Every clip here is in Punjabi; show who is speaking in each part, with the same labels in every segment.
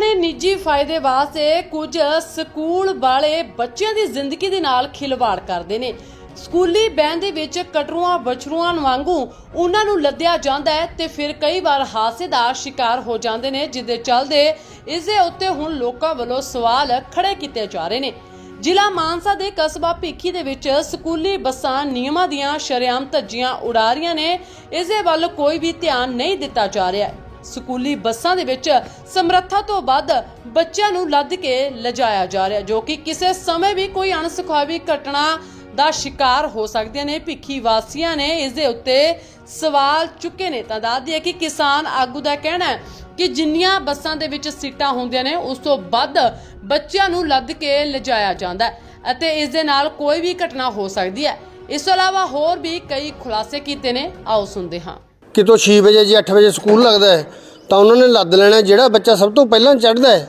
Speaker 1: ਆਪਣੇ ਨਿੱਜੀ ਫਾਇਦੇ ਵਾਸਤੇ ਕੁਝ ਸਕੂਲ ਵਾਲੇ ਬੱਚਿਆਂ ਦੀ ਜ਼ਿੰਦਗੀ ਦੇ ਨਾਲ ਖਿਲਵਾੜ ਕਰਦੇ ਨੇ। ਸਕੂਲੀ ਬੈਨ ਦੇ ਵਿੱਚ ਕਟਰੂਆਂ ਬਛਰੂਆਂ ਵਾਂਗੂ ਉਹਨਾਂ ਨੂੰ ਲੱਦਿਆ ਜਾਂਦਾ ਹੈ ਤੇ ਫਿਰ ਕਈ ਵਾਰ ਹਾਸੇ ਦਾ ਸ਼ਿਕਾਰ ਹੋ ਜਾਂਦੇ ਨੇ ਜਿਦੇ ਚੱਲਦੇ ਇਸ ਦੇ ਉੱਤੇ ਹੁਣ ਲੋਕਾਂ ਵੱਲੋਂ ਸਵਾਲ ਖੜੇ ਕੀਤੇ ਜਾ ਰਹੇ ਨੇ। ਜ਼ਿਲ੍ਹਾ ਮਾਨਸਾ ਦੇ ਕਸਬਾ ਭੀਖੀ ਦੇ ਵਿੱਚ ਸਕੂਲੀ ਬੱਸਾਂ, ਨਿਯਮਾਂ ਦੀਆਂ ਸ਼ਰੇਆਮ ਧੱਜੀਆਂ ਉਡਾ ਰਹੀਆਂ ਨੇ। ਇਸ ਦੇ ਵੱਲ ਕੋਈ ਵੀ ਧਿਆਨ ਨਹੀਂ ਦਿੱਤਾ ਜਾ ਰਿਹਾ ਸਕੂਲੀ ਬੱਸਾਂ ਦੇ ਵਿੱਚ ਸਮਰੱਥਾ ਤੋਂ ਵੱਧ ਬੱਚਿਆਂ ਨੂੰ ਲੱਦ ਕੇ ਲਿਜਾਇਆ ਜਾ ਰਿਹਾ, ਜੋ ਕਿ ਕਿਸੇ ਸਮੇਂ ਵੀ ਕੋਈ ਅਣਸੁਖਾਵੀ ਘਟਨਾ ਦਾ ਸ਼ਿਕਾਰ ਹੋ ਸਕਦੀਆਂ ਨੇ। ਭਿੱਖੀ ਵਾਸੀਆਂ ਨੇ ਇਸ ਦੇ ਉੱਤੇ ਸਵਾਲ ਚੁੱਕੇ ਨੇ। ਤਾਂ ਦੱਸ ਦਈਏ ਕਿ ਕਿਸਾਨ ਆਗੂ ਦਾ ਕਹਿਣਾ ਹੈ ਕਿ ਜਿੰਨੀਆਂ ਬੱਸਾਂ ਦੇ ਵਿੱਚ ਸੀਟਾਂ ਹੁੰਦੀਆਂ ਨੇ, ਉਸ ਤੋਂ ਵੱਧ ਬੱਚਿਆਂ ਨੂੰ ਲੱਦ ਕੇ ਲਿਜਾਇਆ ਜਾਂਦਾ ਹੈ ਅਤੇ ਇਸ ਦੇ ਨਾਲ ਕੋਈ ਵੀ ਘਟਨਾ ਹੋ ਸਕਦੀ ਹੈ। ਇਸ ਤੋਂ ਇਲਾਵਾ ਹੋਰ ਵੀ ਕਈ ਖੁਲਾਸੇ ਕੀਤੇ ਨੇ। ਆਓ ਸੁਣਦੇ ਹਾਂ।
Speaker 2: ਕਿਤੋਂ 6 ਵਜੇ ਜੀ 8 ਵਜੇ ਸਕੂਲ ਲੱਗਦਾ ਹੈ, ਤਾਂ ਉਹਨਾਂ ਨੇ ਲੱਦ ਲੈਣਾ ਜਿਹੜਾ ਬੱਚਾ ਸਭ ਤੋਂ ਪਹਿਲਾਂ ਚੜ੍ਹਦਾ ਹੈ,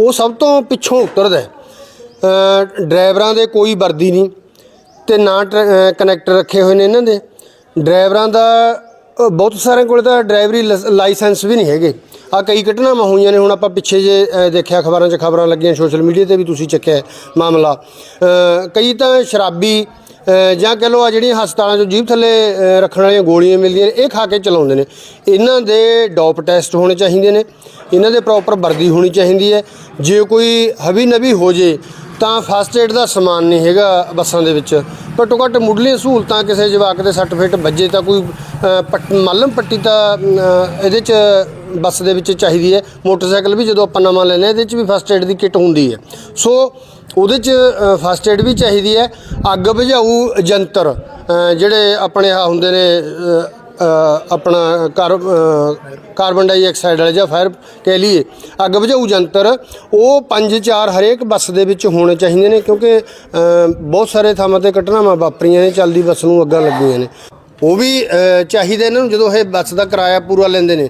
Speaker 2: ਉਹ ਸਭ ਤੋਂ ਪਿੱਛੋਂ ਉਤਰਦਾ ਹੈ। ਡਰਾਈਵਰਾਂ ਦੇ ਕੋਈ ਵਰਦੀ ਨਹੀਂ ਤੇ ਨਾ ਕਨੈਕਟਰ ਰੱਖੇ ਹੋਏ ਨੇ ਇਹਨਾਂ ਦੇ। ਡਰਾਈਵਰਾਂ ਦਾ ਬਹੁਤ ਸਾਰਿਆਂ ਕੋਲ ਤਾਂ ਡਰਾਈਵਰੀ ਲ- ਲਾਇਸੈਂਸ ਵੀ ਨਹੀਂ ਹੈਗੇ। ਆ ਕਈ ਘਟਨਾਵਾਂ ਹੋਈਆਂ ਨੇ, ਹੁਣ ਆਪਾਂ ਪਿੱਛੇ ਜੇ ਦੇਖਿਆ ਖਬਰਾਂ 'ਚ ਖਬਰਾਂ ਲੱਗੀਆਂ, ਸੋਸ਼ਲ ਮੀਡੀਆ ਤੇ ਵੀ ਤੁਸੀਂ ਚੱਕਿਆ ਮਾਮਲਾ। ਕਈ ਤਾਂ ਸ਼ਰਾਬੀ ਜਾਂ ਕਹ ਲਓ ਆ ਜਿਹੜੀਆਂ ਹਸਪਤਾਲਾਂ 'ਚੋਂ ਜੀਭ ਥੱਲੇ ਰੱਖਣ ਵਾਲੀਆਂ ਗੋਲੀਆਂ ਮਿਲਦੀਆਂ ਨੇ, ਇਹ ਖਾ ਕੇ ਚਲਾਉਂਦੇ ਨੇ। ਇਹਨਾਂ ਦੇ ਡੋਪ ਟੈਸਟ ਹੋਣੇ ਚਾਹੀਦੇ ਨੇ, ਇਹਨਾਂ ਦੇ ਪ੍ਰੋਪਰ ਵਰਦੀ ਹੋਣੀ ਚਾਹੀਦੀ ਹੈ। ਜੇ ਕੋਈ ਹਵੀ ਨਵੀ ਹੋ ਜੇ, ਤਾਂ ਫਸਟ ਏਡ ਦਾ ਸਮਾਨ ਨਹੀਂ ਹੈਗਾ ਬੱਸਾਂ ਦੇ ਵਿੱਚ। ਘੱਟੋ ਘੱਟ ਮੁੱਢਲੀਆਂ ਸਹੂਲਤਾਂ ਕਿਸੇ ਜਵਾਕ ਦੇ ਸੱਟ ਫੇਟ ਵੱਜੇ ਤਾਂ ਕੋਈ ਪੱਟ- ਮੱਲਮ ਪੱਟੀ ਤਾਂ ਇਹਦੇ 'ਚ ਬੱਸ ਦੇ ਵਿੱਚ ਚਾਹੀਦੀ ਹੈ। ਮੋਟਰਸਾਈਕਲ ਵੀ ਜਦੋਂ ਆਪਾਂ ਨਵਾਂ ਲੈਂਦੇ ਹਾਂ, ਇਹਦੇ 'ਚ ਵੀ ਫਸਟ ਏਡ ਦੀ ਕਿੱਟ ਹੁੰਦੀ ਹੈ। ਸੋ ਉਹਦੇ 'ਚ ਫਸਟ ਏਡ ਵੀ ਚਾਹੀਦੀ ਹੈ। ਅੱਗ ਬੁਝਾਊ ਯੰਤਰ ਜਿਹੜੇ ਆਪਣੇ ਆ ਹੁੰਦੇ ਨੇ ਆਪਣਾ ਕਾਰ ਕਾਰਬਨ ਡਾਈਆਕਸਾਈਡ ਵਾਲੇ ਜਾਂ ਫਾਇਰ ਕਹਿ ਲਈਏ। ਅੱਗ ਬੁਝਾਊ ਯੰਤਰ ਉਹ ਪੰਜ ਚਾਰ ਹਰੇਕ ਬੱਸ ਦੇ ਵਿੱਚ ਹੋਣੇ ਚਾਹੀਦੇ ਨੇ ਕਿਉਂਕਿ ਬਹੁਤ ਸਾਰੇ ਥਾਵਾਂ ਤੇ ਘਟਨਾਵਾਂ ਵਾਪਰੀਆਂ ਨੇ, ਚੱਲਦੀ ਬੱਸ ਨੂੰ ਅੱਗਾਂ ਲੱਗੀਆਂ ਨੇ। ਉਹ ਵੀ ਚਾਹੀਦਾ ਇਹਨਾਂ ਨੂੰ ਜਦੋਂ ਇਹ ਬੱਸ ਦਾ ਕਿਰਾਇਆ ਪੂਰਾ ਲੈਂਦੇ ਨੇ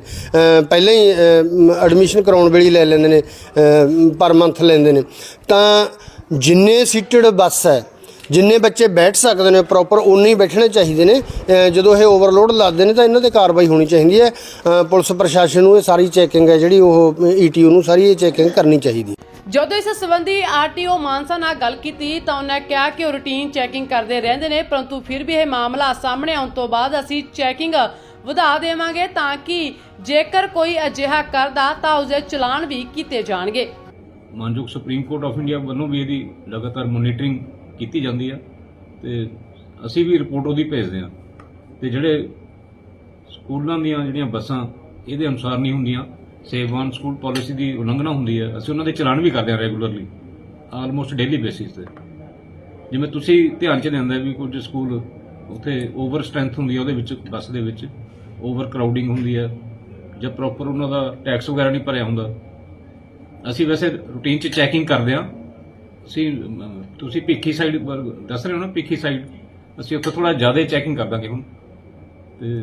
Speaker 2: ਪਹਿਲਾਂ ਹੀ ਐਡਮਿਸ਼ਨ ਕਰਾਉਣ ਵੇਲੇ ਲੈ ਲੈਂਦੇ ਨੇ ਪਰ ਮੰਥ ਲੈਂਦੇ ਨੇ। ਤਾਂ ਜਿੰਨੇ ਸੀਟਡ ਬੱਸ ਹੈ, ਜਿੰਨੇ ਬੱਚੇ ਬੈਠ ਸਕਦੇ ਨੇ ਪ੍ਰੋਪਰ ਉਨੇ ਹੀ ਬੈਠਣੇ ਚਾਹੀਦੇ ਨੇ। ਜਦੋਂ ਇਹ ਓਵਰਲੋਡ ਲਾਦੇ ਨੇ ਤਾਂ ਇਹਨਾਂ ਤੇ ਕਾਰਵਾਈ ਹੋਣੀ ਚਾਹੀਦੀ ਹੈ। ਪੁਲਿਸ ਪ੍ਰਸ਼ਾਸਨ ਨੂੰ ਇਹ ਸਾਰੀ ਚੈਕਿੰਗ ਹੈ ਜਿਹੜੀ ਉਹ ਈਟੀਓ ਨੂੰ ਸਾਰੀ ਇਹ ਚੈਕਿੰਗ ਕਰਨੀ ਚਾਹੀਦੀ ਹੈ।
Speaker 1: ਜਦੋਂ ਇਸ ਸੰਬੰਧੀ ਆਰਟੀਓ ਮਾਨਸਾ ਨਾਲ ਗੱਲ ਕੀਤੀ ਤਾਂ ਉਹਨਾਂ ਕਿਹਾ ਕਿ ਉਹ ਰੂਟੀਨ ਚੈਕਿੰਗ ਕਰਦੇ ਰਹਿੰਦੇ ਨੇ, ਪਰੰਤੂ ਫਿਰ ਵੀ ਇਹ ਮਾਮਲਾ ਸਾਹਮਣੇ ਆਉਣ ਤੋਂ ਬਾਅਦ ਅਸੀਂ ਚੈਕਿੰਗ ਵਧਾ ਦੇਵਾਂਗੇ ਤਾਂ ਕਿ ਜੇਕਰ ਕੋਈ ਅਜਿਹਾ ਕਰਦਾ ਤਾਂ ਉਸਦੇ ਚਲਾਨ ਵੀ ਕੀਤੇ ਜਾਣਗੇ।
Speaker 3: ਮਾਨਯੋਗ ਸੁਪਰੀਮ ਕੋਰਟ ਆਫ ਇੰਡੀਆ ਵੱਲੋਂ ਵੀ ਇਹਦੀ ਲਗਾਤਾਰ ਮੋਨੀਟਰਿੰਗ ਕੀਤੀ ਜਾਂਦੀ ਹੈ ਤੇ ਅਸੀਂ ਵੀ ਰਿਪੋਰਟ ਉਹਦੀ ਭੇਜਦੇ ਹਾਂ। ਤੇ ਜਿਹੜੇ ਸਕੂਲਾਂ ਦੀਆਂ ਜਿਹੜੀਆਂ ਬੱਸਾਂ, ਇਹਦੇ ਅਨੁਸਾਰ ਨਹੀਂ ਹੁੰਦੀਆਂ। ਸੇਵਾਨ ਸਕੂਲ ਪਾਲਿਸੀ ਦੀ ਉਲੰਘਣਾ ਹੁੰਦੀ ਹੈ। ਅਸੀਂ ਉਹਨਾਂ ਦੇ ਚਲਾਨ ਵੀ ਕਰਦੇ ਹਾਂ ਰੈਗੂਲਰਲੀ ਆਲਮੋਸਟ ਡੇਲੀ ਬੇਸਿਸ ਤੇ। ਜਿਵੇਂ ਤੁਸੀਂ ਧਿਆਨ ਚ ਲੈਂਦਾ ਵੀ ਕੁਝ ਸਕੂਲ ਉੱਥੇ ਓਵਰ ਸਟਰੈਂਥ ਹੁੰਦੀ ਹੈ ਉਹਦੇ ਵਿੱਚ, ਬੱਸ ਦੇ ਵਿੱਚ। ਓਵਰ ਕਰਾਊਡਿੰਗ ਹੁੰਦੀ ਹੈ। ਜਾਂ ਪ੍ਰੋਪਰ ਉਹਨਾਂ ਦਾ ਟੈਕਸ ਵਗੈਰਾ ਨਹੀਂ ਭਰਿਆ ਹੁੰਦਾ। ਅਸੀਂ ਵੈਸੇ ਰੂਟੀਨ 'ਚ ਚੈਕਿੰਗ ਕਰਦੇ ਹਾਂ। ਅਸੀਂ, ਤੁਸੀਂ ਭਿੱਖੀ ਸਾਈਡ ਦੱਸ ਰਹੇ ਹੋ ਨਾ, ਭਿੱਖੀ ਸਾਈਡ ਅਸੀਂ ਉੱਥੇ ਥੋੜਾ ਜ਼ਿਆਦਾ ਚੈਕਿੰਗ ਕਰ ਦਾਂਗੇ ਹੁਣ। ਤੇ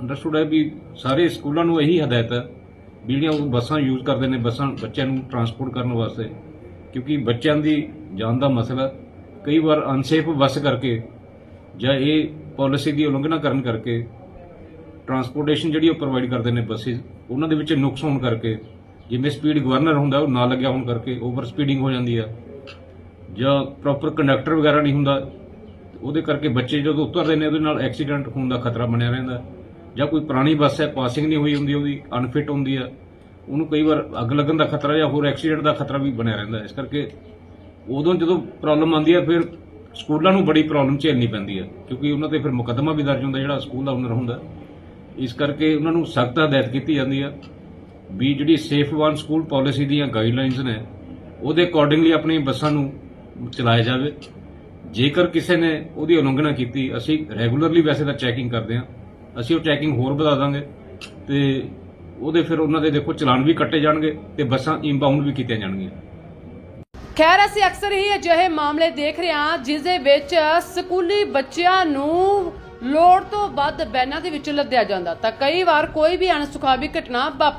Speaker 3: ਅੰਡਰਸਟੂਡ ਹੈ ਵੀ ਸਾਰੇ ਸਕੂਲਾਂ ਨੂੰ ਇਹੀ ਹਦਾਇਤ ਹੈ ਜਿਹੜੀਆਂ ਉਹ ਬੱਸਾਂ ਯੂਜ਼ ਕਰਦੇ ਨੇ, ਬੱਸਾਂ ਬੱਚਿਆਂ ਨੂੰ ਟਰਾਂਸਪੋਰਟ ਕਰਨ ਵਾਸਤੇ, ਕਿਉਂਕਿ ਬੱਚਿਆਂ ਦੀ ਜਾਨ ਦਾ ਮਸਲਾ, ਕਈ ਵਾਰ ਅਨਸੇਫ ਬੱਸ ਕਰਕੇ ਜਾਂ ਇਹ ਪਾਲਿਸੀ ਦੀ ਉਲੰਘਣਾ ਕਰਨ ਕਰਕੇ ਟਰਾਂਸਪੋਰਟੇਸ਼ਨ ਜਿਹੜੀ ਉਹ ਪ੍ਰੋਵਾਈਡ ਕਰਦੇ ਨੇ ਬੱਸਿਸ ਉਹਨਾਂ ਦੇ ਵਿੱਚ ਨੁਕਸ ਹੋਣ ਕਰਕੇ, ਜਿਵੇਂ ਸਪੀਡ ਗਵਰਨਰ ਹੁੰਦਾ, ਉਹ ਨਾ ਲੱਗਿਆ ਹੋਣ ਕਰਕੇ ਓਵਰ ਸਪੀਡਿੰਗ ਹੋ ਜਾਂਦੀ ਆ, ਜਾਂ ਪ੍ਰੋਪਰ ਕੰਡਕਟਰ ਵਗੈਰਾ ਨਹੀਂ ਹੁੰਦਾ, ਉਹਦੇ ਕਰਕੇ ਬੱਚੇ ਜਦੋਂ ਉਤਰਦੇ ਨੇ, ਉਹਦੇ ਨਾਲ ਐਕਸੀਡੈਂਟ ਹੋਣ ਦਾ ਖਤਰਾ ਬਣਿਆ ਰਹਿੰਦਾ। ਜਾਂ ਕੋਈ ਪੁਰਾਣੀ ਬੱਸ ਹੈ ਪਾਸਿੰਗ ਨਹੀਂ ਹੋਈ ਹੁੰਦੀ, ਉਹਦੀ ਅਨਫਿਟ ਹੁੰਦੀ ਆ ਉਹਨੂੰ ਕਈ ਵਾਰ ਅੱਗ ਲੱਗਣ ਦਾ ਖਤਰਾ ਜਾਂ ਹੋਰ ਐਕਸੀਡੈਂਟ ਦਾ ਖਤਰਾ ਵੀ ਬਣਿਆ ਰਹਿੰਦਾ ਇਸ ਕਰਕੇ ਉਦੋਂ ਜਦੋਂ ਪ੍ਰੋਬਲਮ ਆਉਂਦੀ ਹੈ, ਫਿਰ ਸਕੂਲਾਂ ਨੂੰ ਬੜੀ ਪ੍ਰੋਬਲਮ ਝੇਲਣੀ ਪੈਂਦੀ ਹੈ, ਕਿਉਂਕਿ ਉਹਨਾਂ ਤੇ ਫਿਰ ਮੁਕੱਦਮਾ ਵੀ ਦਰਜ ਹੁੰਦਾ, ਜਿਹੜਾ ਸਕੂਲ ਦਾ ਓਨਰ ਹੁੰਦਾ ਇਸ ਕਰਕੇ ਉਹਨਾਂ ਨੂੰ ਸਖਤ ਹਦਾਇਤ ਕੀਤੀ ਜਾਂਦੀ ਹੈ ਵੀ ਜਿਹੜੀ ਸੇਫ ਵਨ ਸਕੂਲ ਪਾਲਿਸੀ ਦੀਆਂ ਗਾਈਡਲਾਈਨਸ ਨੇ, ਉਹਦੇ ਅਕੋਰਡਿੰਗਲੀ ਆਪਣੀ ਬੱਸਾਂ ਨੂੰ ਚਲਾਇਆ ਜਾਵੇ। ਜੇਕਰ ਕਿਸੇ ਨੇ ਉਹਦੀ ਉਲੰਘਣਾ ਕੀਤੀ, ਅਸੀਂ ਰੈਗੂਲਰਲੀ ਵੈਸੇ ਤਾਂ ਚੈਕਿੰਗ ਕਰਦੇ ਹਾਂ। ਅਸੀਂ ਉਹ ਚੈਕਿੰਗ ਹੋਰ ਵਧਾ ਦਾਂਗੇ ਤੇ ਉਹਦੇ ਫਿਰ ਉਹਨਾਂ ਦੇ ਦੇਖੋ ਚਲਾਨ ਵੀ ਕੱਟੇ ਜਾਣਗੇ ਤੇ ਬੱਸਾਂ ਇੰਬਾਊਂਡ ਵੀ ਕੀਤੀਆਂ ਜਾਣਗੀਆਂ।
Speaker 1: ਖੈਰ, ਅਸੀਂ ਅਕਸਰ ਹੀ ਅਜਿਹੇ ਮਾਮਲੇ ਦੇਖ ਰਹੇ ਹਾਂ ਜਿਸ ਦੇ ਵਿੱਚ ਸਕੂਲੀ ਬੱਚਿਆਂ ਨੂੰ ਲੋੜ ਤੋਂ ਵੱਧ ਬੈਨਾਂ ਦੇ ਵਿੱਚ ਲੱਦਿਆ ਜਾਂਦਾ। ਤਾਂ ਕਈ ਵਾਰ ਕੋਈ ਵੀ ਅਣਸੁਖਾਵੀ ਘਟਨਾ ਵਾਪਰ